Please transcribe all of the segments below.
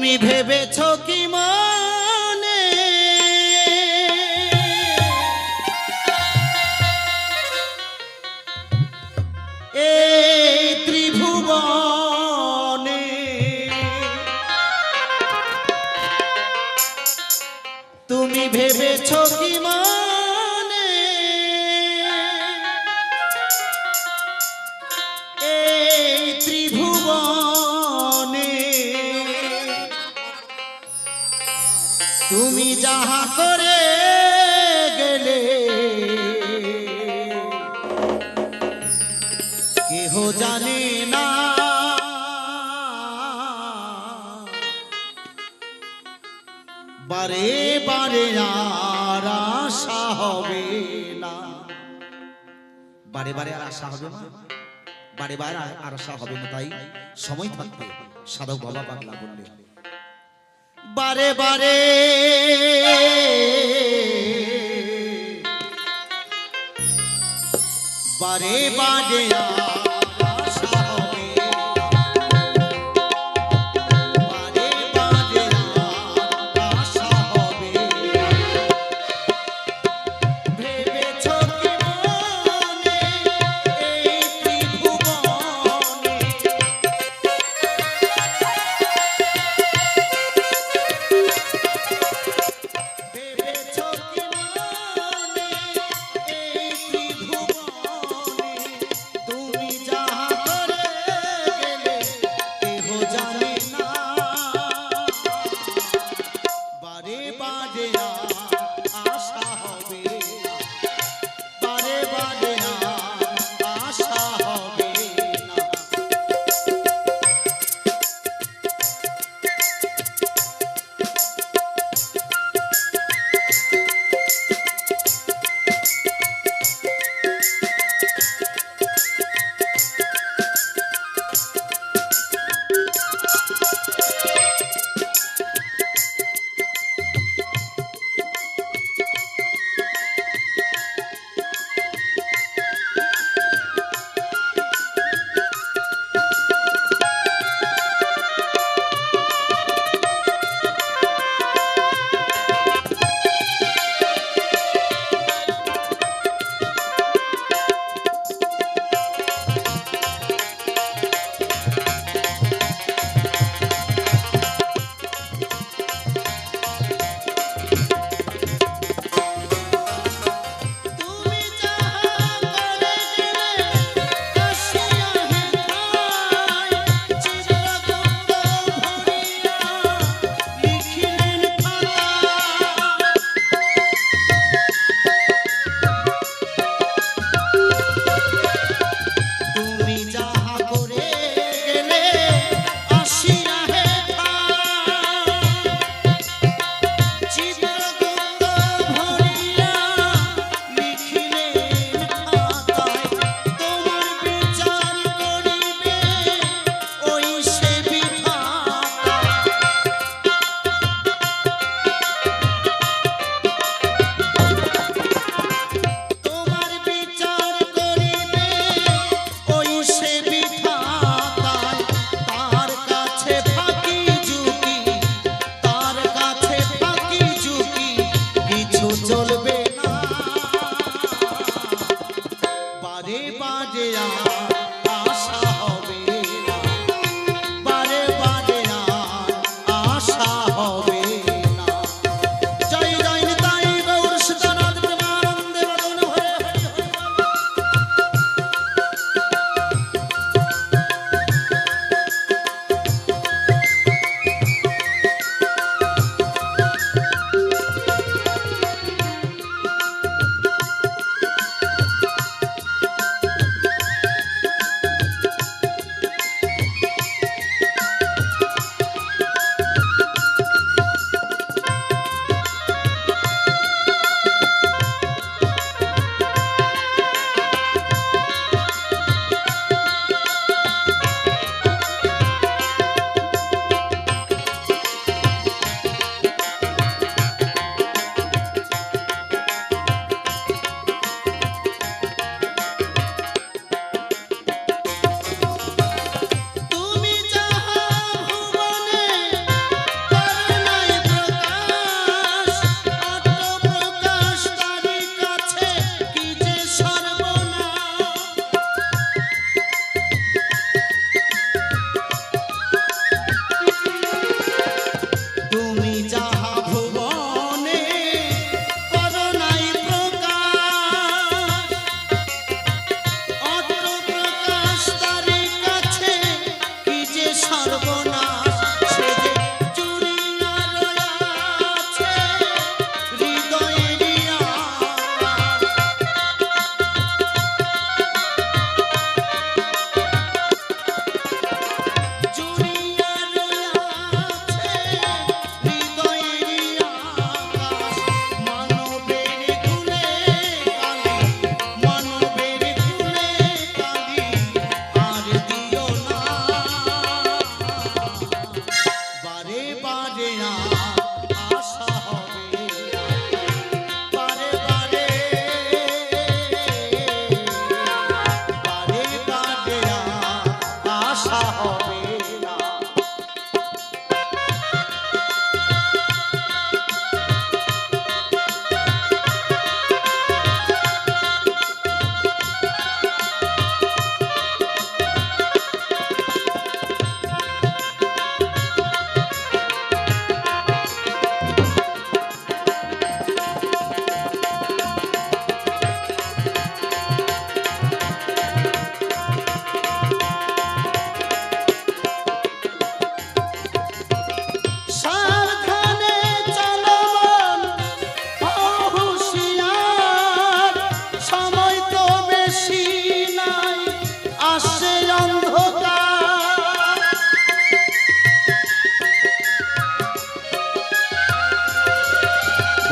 তুমি ভেবেছ কি মনে? এই ত্রিভুবনে তুমি ভেবেছ কি মানে? যাহা করে গেলে। কেহ জানে না। বারে বারে আর আশা হবে না। বারে বারে আর আশা হবে না? বারে বারে আর- আশা হবে না তাই সময় থাকতে সাধক বাবা বাংলা বললে বারে বারে। বারে বারে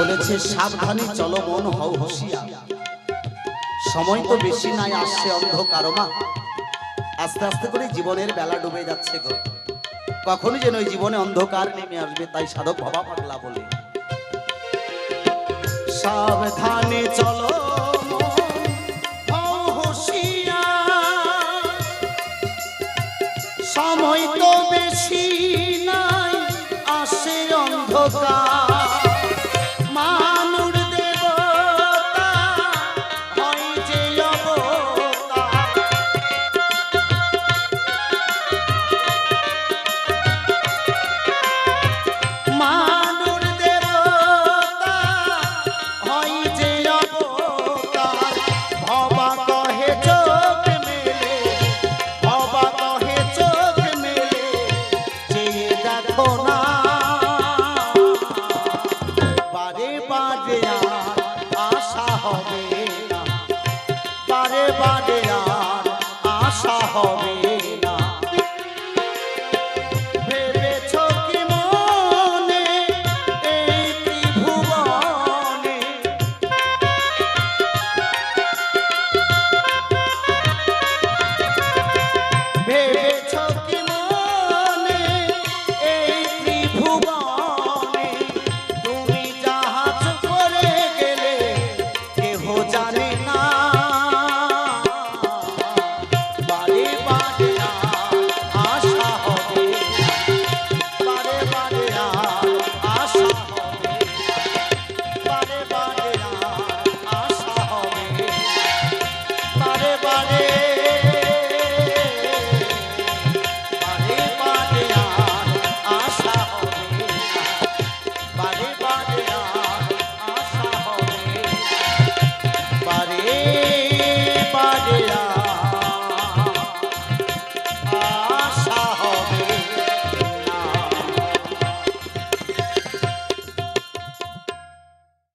বলেছে, সাবধানে চলো মন, হও হসিয়া সময় তো বেশি নাই, আসছে অন্ধকার মা। আস্তে আস্তে করে জীবনের বেলা ডুবে যাচ্ছে গো। কখনই যেন ওই জীবনে অন্ধকার নেমে আসবে, তাই সাধক বাবা পাগলা বলে। সাবধানে চলো